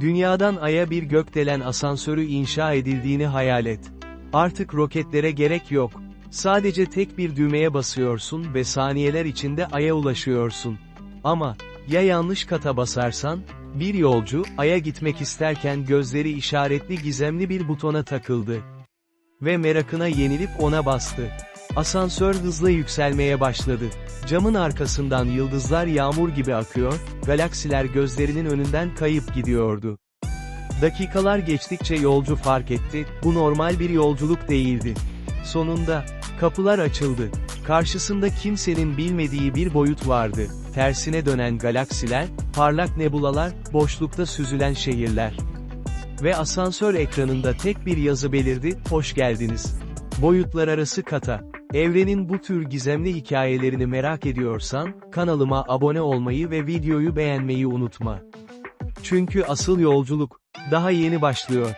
Dünyadan Ay'a bir gökdelen asansörü inşa edildiğini hayal et. Artık roketlere gerek yok. Sadece tek bir düğmeye basıyorsun ve saniyeler içinde Ay'a ulaşıyorsun. Ama, ya yanlış kata basarsan? Bir yolcu, Ay'a gitmek isterken gözleri işaretli gizemli bir butona takıldı. Ve merakına yenilip ona bastı. Asansör hızla yükselmeye başladı. Camın arkasından yıldızlar yağmur gibi akıyor, galaksiler gözlerinin önünden kayıp gidiyordu. Dakikalar geçtikçe yolcu fark etti, bu normal bir yolculuk değildi. Sonunda, kapılar açıldı. Karşısında kimsenin bilmediği bir boyut vardı. Tersine dönen galaksiler, parlak nebulalar, boşlukta süzülen şehirler. Ve asansör ekranında tek bir yazı belirdi, hoş geldiniz. Boyutlar arası kata. Evrenin bu tür gizemli hikayelerini merak ediyorsan, kanalıma abone olmayı ve videoyu beğenmeyi unutma. Çünkü asıl yolculuk, daha yeni başlıyor.